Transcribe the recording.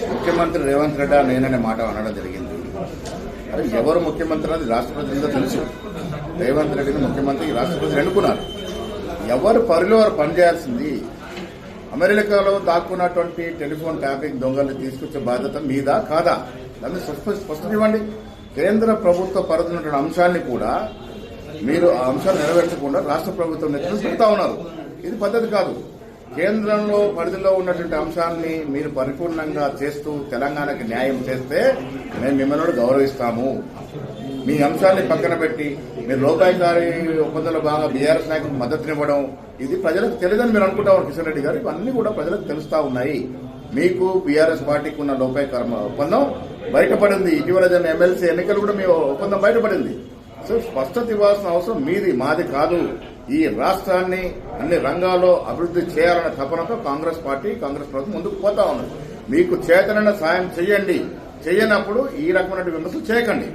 ముఖ్యమంత్రి రేవంత్ రెడ్డి నేననే మాట అనడం జరిగింది. అరే ఎవరు ముఖ్యమంత్రి అనేది రాష్ట్ర తెలుసు. రేవంత్ రెడ్డిని ముఖ్యమంత్రి ఈ రాష్ట్ర ప్రజలు ఎన్నుకున్నారు ఎవరు పరిలో వారు పనిచేయాల్సింది అమెరికాలో దాక్కున్నటువంటి టెలిఫోన్ ట్యాపింగ్ దొంగల్ని తీసుకొచ్చే బాధ్యత మీదా కాదా? దాన్ని స్పష్ట- స్పష్టం ఇవ్వండి కేంద్ర ప్రభుత్వ పరిధిలో అంశాన్ని కూడా మీరు ఆ అంశాలు నెరవేర్చకుండా రాష్ట్ర ప్రభుత్వం నెత్తిన పెడతా ఉన్నారు. ఇది పద్ధతి కాదు. కేంద్రంలో పరిధిలో ఉన్నటువంటి అంశాన్ని మీరు పరిపూర్ణంగా చేస్తూ తెలంగాణకి న్యాయం చేస్తే మేము మిమ్మల్ని గౌరవిస్తాము. మీ అంశాన్ని పక్కన పెట్టి మీరు లోకాధికారి ఒప్పందంలో బాగా బీఆర్ఎస్ నాయకులకు మద్దతునివ్వడం ఇది ప్రజలకు తెలియదని మీరు అనుకుంటారు కిషన్ రెడ్డి గారు. ఇవన్నీ కూడా ప్రజలకు తెలుస్తా ఉన్నాయి. మీకు బీఆర్ఎస్ పార్టీకి ఉన్న లోపాయకర్మ ఒప్పందం బయటపడింది. ఇటీవల జరిగిన ఎమ్మెల్సీ ఎన్నికలు కూడా మీ ఒప్పందం బయటపడింది. సో స్పష్టత ఇవ్వాల్సిన అవసరం మీది మాది కాదు. ఈ రాష్ట్రాన్ని అన్ని రంగాల్లో అభివృద్ధి చేయాలన్న తపనతో కాంగ్రెస్ పార్టీ కాంగ్రెస్ ప్రభుత్వం ముందుకు పోతా ఉన్నది. మీకు చేతనైన సాయం చేయండి చేయనప్పుడు ఈ రకమైన విమర్శలు చేయకండి.